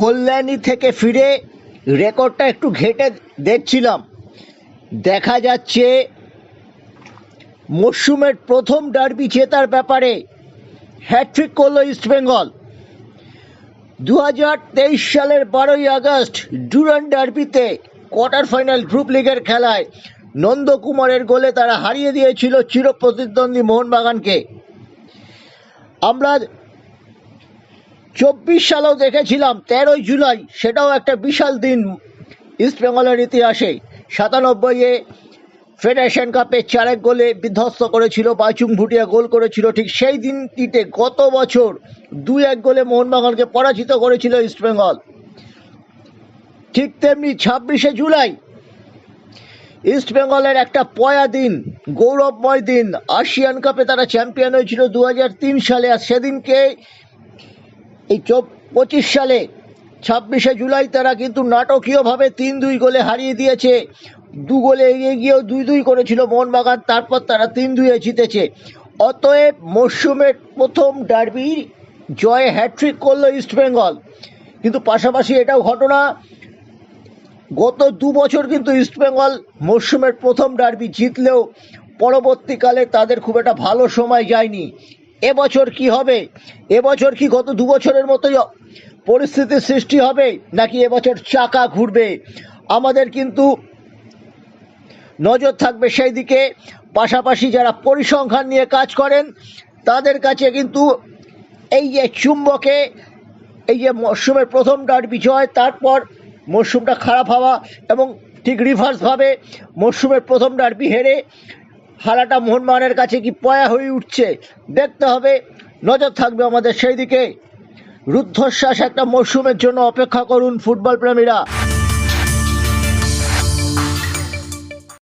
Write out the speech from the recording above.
কল্যাণী থেকে ফিরে রেকর্ডটা একটু ঘেটে দেখছিলাম। দেখা যাচ্ছে মরশুমের প্রথম ডার্বি জেতার ব্যাপারে হ্যাট্রিক করল ইস্টবেঙ্গল দু হাজার তেইশ সালের বারোই আগস্ট ডুরান ডার্বিতে কোয়ার্টার ফাইনাল গ্রুপ লিগের খেলায় নন্দকুমারের গোলে তারা হারিয়ে দিয়েছিল চিরপ্রতিদ্বন্দ্বী মোহনবাগানকে। আমরা চব্বিশ সালেও দেখেছিলাম, তেরোই জুলাই, সেটাও একটা বিশাল দিন ইস্টবেঙ্গলের ইতিহাসে। সাতানব্বইয়ে ফেডারেশন কাপে চারেক গোলে বিধ্বস্ত করেছিল বাইচুং ভুটিয়া গোল করেছিল। ঠিক সেই দিনটিতে গত বছর দুই এক গোলে মোহনবাগানকে পরাজিত করেছিল ইস্টবেঙ্গল ঠিক তেমনি ছাব্বিশে জুলাই ইস্টবেঙ্গলের একটা পয়া দিন, গৌরবময় দিন। আসিয়ান কাপে তারা চ্যাম্পিয়ন হয়েছিল দু হাজার তিন সালে, আর সেদিনকে এই পঁচিশ সালে, ছাব্বিশে জুলাই তারা কিন্তু নাটকীয়ভাবে তিন দুই গোলে হারিয়ে দিয়েছে। দু গোলে এগিয়ে গিয়েও দুই দুই করেছিল মোহনবাগান, তারপর তারা তিন দুইয়ে জিতেছে। অতএব মরশুমের প্রথম ডার্বির জয়ে হ্যাট্রিক করল ইস্টবেঙ্গল কিন্তু পাশাপাশি এটাও ঘটনা, গত দু বছর কিন্তু ইস্টবেঙ্গল মরশুমের প্রথম ডার্বি জিতলেও পরবর্তীকালে তাদের খুব একটা ভালো সময় যায়নি। এবছর কি হবে? এবছর কি গত দু বছরের মতোই পরিস্থিতির সৃষ্টি হবে? নাকি এবছর চাকা ঘুরবে? আমাদের কিন্তু নজর থাকবে সেই দিকে। পাশাপাশি যারা পরিসংখ্যান নিয়ে কাজ করেন, তাদের কাছে কিন্তু এই যে চুম্বকে, এই যে মরশুমের প্রথম ডার্ট বিজয়, তারপর মরশুমটা খারাপ হওয়া এবং ঠিক রিভার্সভাবে মরশুমের প্রথম ডার্বি হেরে হারাটা মোহনবাগানের কাছে কি পয়া হয়ে উঠছে? দেখতে হবে। নজর থাকবে আমাদের সেই দিকে রুদ্ধশ্বাস একটা মরশুমের জন্য অপেক্ষা করুন ফুটবল প্রেমীরা।